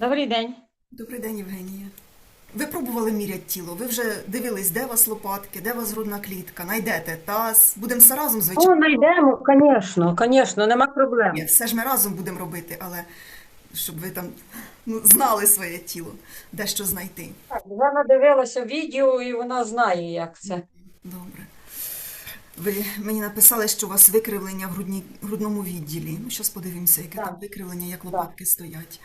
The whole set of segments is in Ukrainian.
Добрий день. Добрий день, Євгенія. Ви пробували міряти тіло. Ви вже дивились, де у вас лопатки, де у вас грудна клітка. Найдете таз. Будемо все разом, О, звичайно. знайдемо, звісно, звісно, нема проблем. Ні, Все ж ми разом будемо робити, але щоб ви там ну, знали своє тіло, де що знайти. Так, Вже надивилася відео і вона знає, як це. Добре. Ви мені написали, що у вас викривлення в грудні, грудному відділі. Ну, зараз подивимося, яке Так. там викривлення, як лопатки стоять.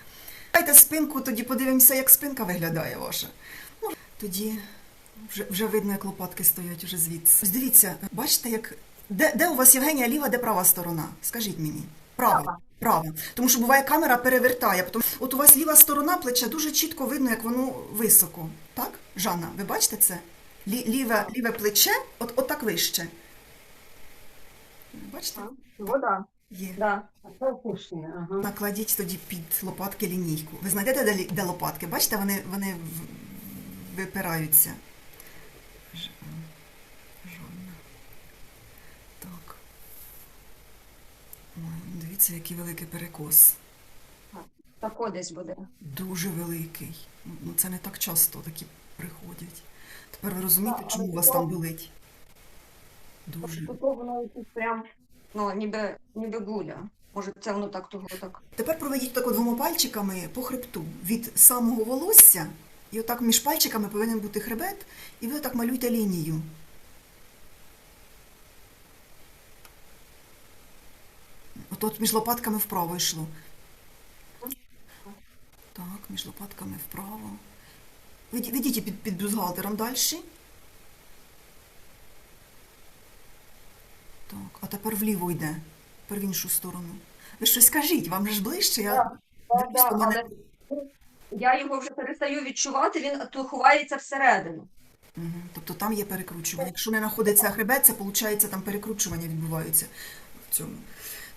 Дайте спинку, тоді подивимося, як спинка виглядає ваша. Ну, тоді вже, вже видно, як лопатки стоять уже звідси. Ось дивіться, бачите, як. Де, де у вас Євгенія ліва, де права сторона? Скажіть мені. Права. Права. Права. Тому що буває камера перевертає. Потім, от у вас ліва сторона плеча дуже чітко видно, як воно високо. Так, Жанна, ви бачите це? Лі, ліве, ліве плече, от, от так вище. Бачите? Вода. Є. Да. Ага. Накладіть тоді під лопатки лінійку. Ви знайдете, де, де лопатки? Бачите, вони, вони випираються. Ж- Жанна. Так. Дивіться, який великий перекос. Тако десь буде. Дуже великий. Ну, це не так часто такі приходять. Тепер ви розумієте, чому у вас там болить? Дуже. Тут воно прям, ну, ніби, ніби гуля. Може, це воно так того так. Тепер проведіть так двома пальчиками по хребту від самого волосся, і отак між пальчиками повинен бути хребет, і ви отак малюйте лінію. От от між лопатками вправо йшло. Так, між лопатками вправо. Веді- Ведіть під, під бюстгальтером далі. Так, а тепер вліво йде. Тепер в іншу сторону. Ви щось скажіть, вам ж ближче. Я... Так, Так, так, мене- але я його вже перестаю відчувати, він то ховається всередину. Мгм. Тобто там є перекручування. Якщо не знаходиться хребет, це виходить, там перекручування відбуваються в цьому.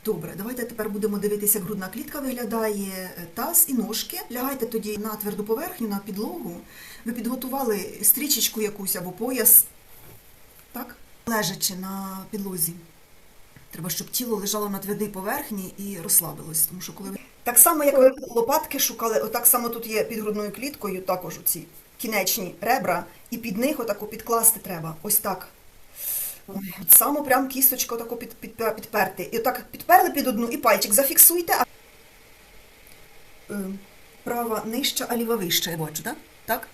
Добре, давайте тепер будемо дивитися, як грудна клітка виглядає, е, таз і ножки. Лягайте тоді на тверду поверхню, на підлогу. Ви підготували стрічечку якусь або пояс, так? Лежачи на підлозі. Треба, щоб тіло лежало на твердій поверхні і розслабилось. Тому що коли. Так само, як ви лопатки шукали, отак само тут є під грудною кліткою також ці кінечні ребра, і під них отако підкласти треба. Ось так. Само прям кісточку отако під, під, підперти. І отак підперли під одну і пальчик зафіксуйте. А... Е, Права нижча, а ліва вища, я бачу, так? Так?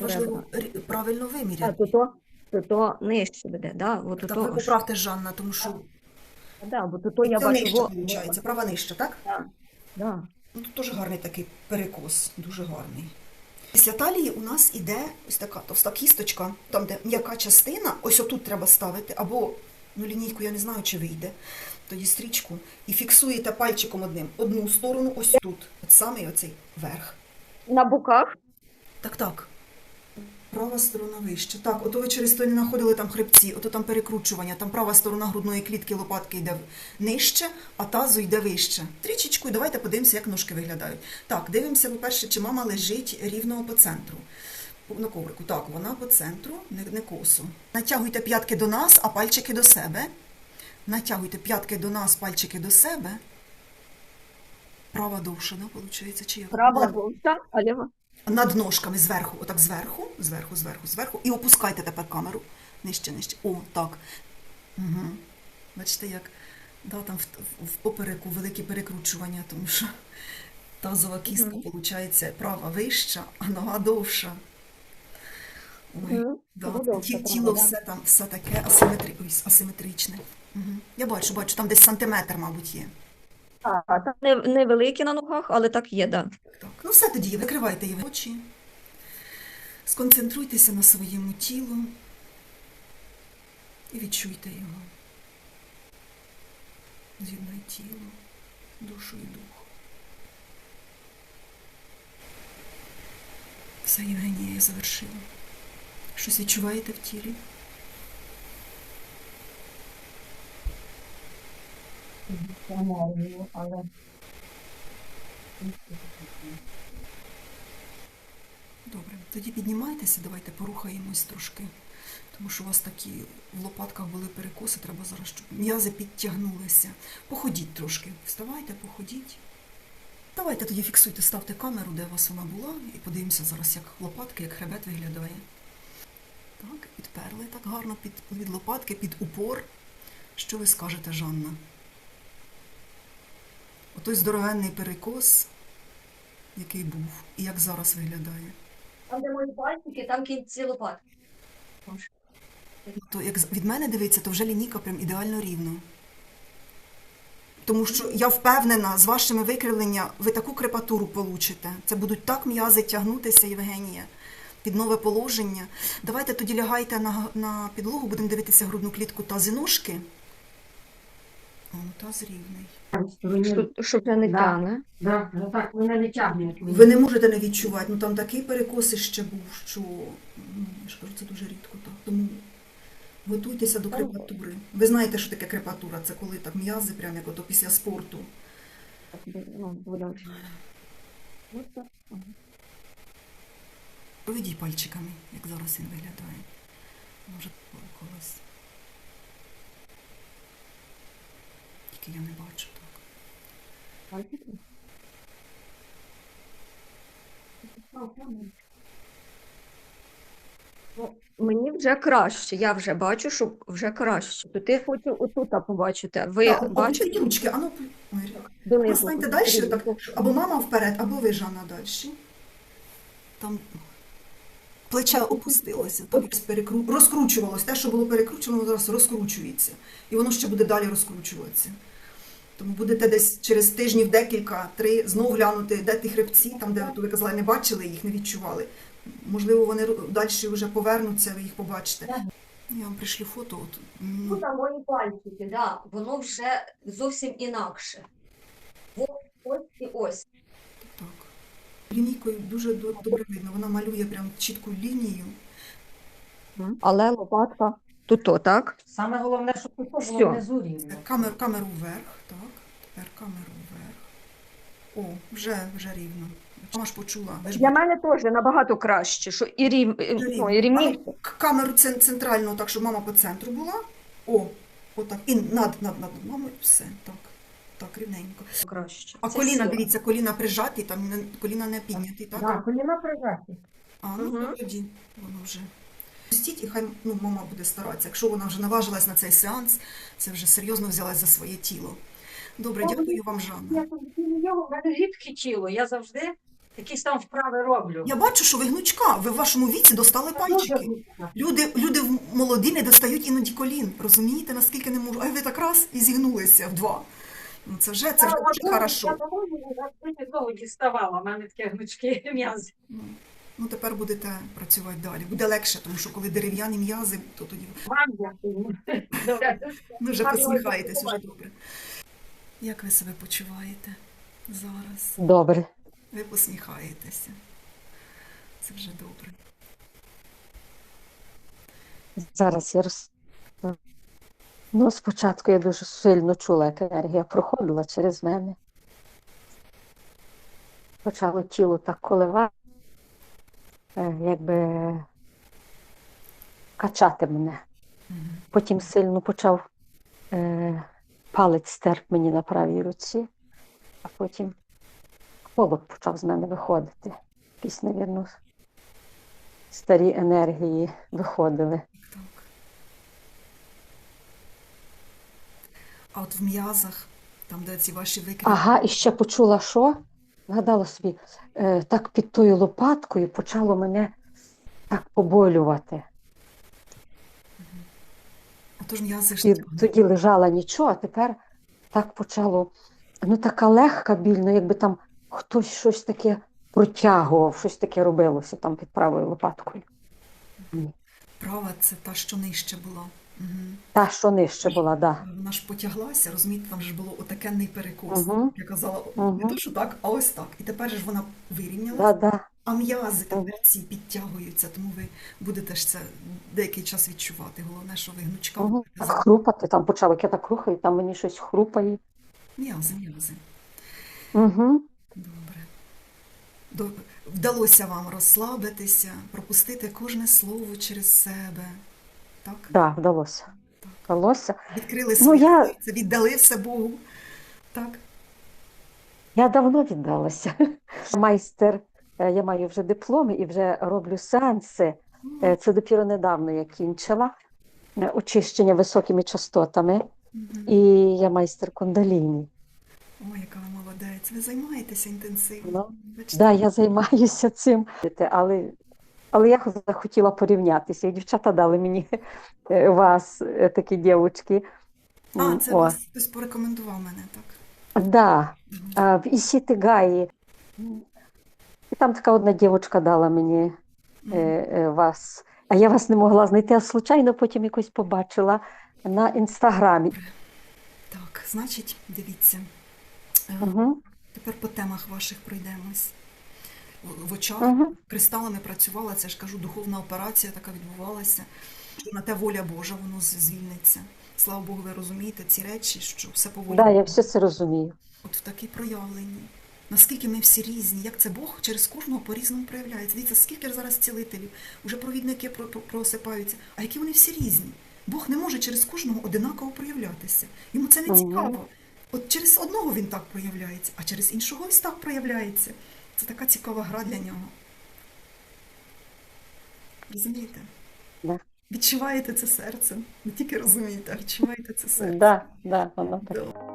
Важливо правильно виміряти. то то, то, то нижче буде, да? От Так, ви поправте, Жанна, тому що да, бо то, то я це бачу, нижче, виходить, права нижча, так? да, да. Ну, тут дуже гарний такий перекос, дуже гарний. Після талії у нас іде ось така товста кісточка, там, де м'яка частина, ось отут треба ставити, або ну, лінійку я не знаю, чи вийде. Тоді стрічку. І фіксуєте пальчиком одним одну сторону, ось тут. От саме оцей верх. На боках, Так, так. Права сторона вище. Так, ото ви через то не знаходили там хребці, ото там перекручування, там права сторона грудної клітки лопатки йде нижче, а тазу йде вище. Трічечку, і давайте подивимося, як ножки виглядають. Так, дивимося, по-перше, чи мама лежить рівно по центру. На коврику. Так, вона по центру, не, не косо. Натягуйте п'ятки до нас, а пальчики до себе. Натягуйте п'ятки до нас, пальчики до себе. Права довша, да, виходить, чи як? права довша, а ліва. Над ножками зверху, отак зверху, зверху, зверху, зверху. І опускайте тепер камеру. Нижче, нижче. О, так. Угу. Бачите, як да, там в, в, попереку великі перекручування, тому що тазова кістка, виходить, права вища, а нога довша. Ой, Мгм. да, ті- тіло да. все там все таке асиметри... Ой, асиметричне. Угу. Я бачу, бачу, там десь сантиметр, мабуть, є. А, там не, невеликі на ногах, але так є, да. Так, ну все тоді, викривайте її очі. Сконцентруйтеся на своєму тілу і відчуйте його. З'єднай тіло, душу і дух. Все, Євгенія, я завершила. Щось відчуваєте в тілі? Але... Добре, тоді піднімайтеся, давайте порухаємось трошки. Тому що у вас такі в лопатках були перекоси, треба зараз, щоб м'язи підтягнулися. Походіть трошки. Вставайте, походіть. Давайте тоді фіксуйте, ставте камеру, де у вас вона була, і подивимося зараз, як лопатки, як хребет виглядає. Так, підперли так гарно під, від лопатки, під упор. Що ви скажете, Жанна? Отой здоровенний перекос, який був, і як зараз виглядає. Там, де мої пальчики, там кінці лопатки. То як від мене дивиться, то вже лінійка прям ідеально рівно. Тому що я впевнена, з вашими викривлення ви таку крепатуру получите. Це будуть так м'язи тягнутися, Євгенія, під нове положення. Давайте тоді лягайте на, на підлогу, будемо дивитися грудну клітку та ножки. Ну, таз рівний. Щоб, щоб вже не Да. тяне. Да, ну так, мене не тягне. як мені. Ви не можете не відчувати, ну там такий перекос ще був, що ну, я ж кажу, це дуже рідко так. Тому готуйтеся до крепатури. Ви знаєте, що таке крепатура? Це коли так м'язи, прямо як ото після спорту. Ну, буде. Проведіть пальчиками, як зараз він виглядає. Може, колись. Тільки я не бачу так. Мені вже краще, я вже бачу, що вже краще. То ти хочу отут побачити. Ви Так, бачите? ручки, а ну, ой, Донизу. станьте далі, так, або мама вперед, або ви, Жанна, далі. Там плече опустилося, якось перекру... розкручувалось. Те, що було перекручено, воно зараз розкручується. І воно ще буде далі розкручуватися. Тому будете десь через тижнів декілька, три, знов глянути, де ті хребці, там, де ви казали, не бачили їх, не відчували. Можливо, вони далі вже повернуться, ви їх побачите. Я вам пришлю фото. От, ну, там мої пальчики, да, воно вже зовсім інакше. Ось, ось і ось. Так. Лінійкою дуже добре видно. Вона малює прям чітку лінію. Але лопатка тут, то, так? Саме головне, щоб тут Всьо. було внизу рівно. Камеру, камеру вверх. Так. Тепер камеру вверх. О, вже, вже рівно. Ж почула. Ви ж Для мене теж набагато краще, що і рів... ну, і. А ну, Камеру цен- центрально, так, щоб мама по центру була. О, отак. І над, над, над мамою. Все. Так. Так, рівненько. краще. А Це коліна, сила. дивіться, коліна прижаті, там не, коліна не підняті, так? Да, коліна прижаті. А, ну Мгм. тоді воно вже. Пустіть, і хай ну, мама буде старатися. Якщо вона вже наважилась на цей сеанс, це вже серйозно взялась за своє тіло. Добре, дякую вам, Жанна. В мене рідке тіло, я завжди якісь там вправи роблю. Я бачу, що ви гнучка, ви в вашому віці достали пальчики. Люди, люди молоді не достають іноді колін. Розумієте, наскільки не можу? А ви так раз і зігнулися в два. Ну це вже це вже дуже хорошо. Я можу, діставала, в мене таке гнучке м'язи. Ну, ну тепер будете працювати далі. Буде легше, тому що коли дерев'яні м'язи, то тоді Вам дякую. Ви вже посміхаєтесь, вже добре. Як ви себе почуваєте зараз? Добре. Ви посміхаєтеся. Це вже добре. Зараз я роз... Ну, спочатку я дуже сильно чула, як енергія проходила через мене. Почало тіло так коливати, е, якби качати мене. Потім сильно почав е, палець стерп мені на правій руці, а потім холод почав з мене виходити. Якісь, навірно, старі енергії виходили. Так. А от в м'язах, там, де ці ваші викрики, Ага, і ще почула, що? Згадала собі, е, так під тою лопаткою почало мене так поболювати. А то м'язи ж І тоді лежала нічого, а тепер так почало, ну така легка біль, ну якби там хтось щось таке протягував, щось таке робилося там під правою лопаткою. Права це та, що нижче була. Угу. Та, що нижче була, да. Вона ж потяглася, розумієте, там ж було отакенний перекос. Мгм. Я казала, не то, що так, а ось так. І тепер ж вона вирівнялася, Да, да. а м'язи Мгм. ці підтягуються, тому ви будете ж це деякий час відчувати. Головне, що ви гнучка Угу. Так хрупати, там почав, як я так рухаю, там мені щось хрупає. м'язи, м'язи. Угу. Добре. До- Вдалося вам розслабитися, пропустити кожне слово через себе. Так? Да, вдалося. Вдалося. Відкрили Ну, своє я- серце, віддали Богу. Так? Я давно віддалася. Майстер, е, я маю вже диплом і вже роблю сеанси. Е, Це допіро недавно я кінчила е, очищення високими частотами, і я майстер кундаліні. Ой, яка ви молодець. Ви займаєтеся інтенсивно. Ну? Да, я займаюся цим, але, але я захотіла порівнятися. І дівчата дали мені е, вас, е, такі дівчатки. А, це О, вас хтось порекомендував мене, так? да, в Ісітигаї. І там така одна дівчинка дала мені е, вас. А я вас не могла знайти, а случайно потім якось побачила на інстаграмі. Так, значить, дивіться. Угу, Тепер по темах ваших пройдемось. В- очах угу. кристалами працювала, це ж кажу, духовна операція така відбувалася. Що на те воля Божа, воно звільниться. Слава Богу, ви розумієте ці речі, що все по волі Да, я все це розумію. От в такій проявленні. Наскільки ми всі різні, як це Бог через кожного по-різному проявляється. Дивіться, скільки зараз цілителів, уже провідники про- про- просипаються, а які вони всі різні. Бог не може через кожного одинаково проявлятися. Йому це не цікаво. От через одного він так проявляється, а через іншого ось так проявляється. Це така цікава гра для нього. Розумієте? Да. Відчуваєте це серцем. Не тільки розумієте, а відчуваєте це серцем. Да, да, воно так.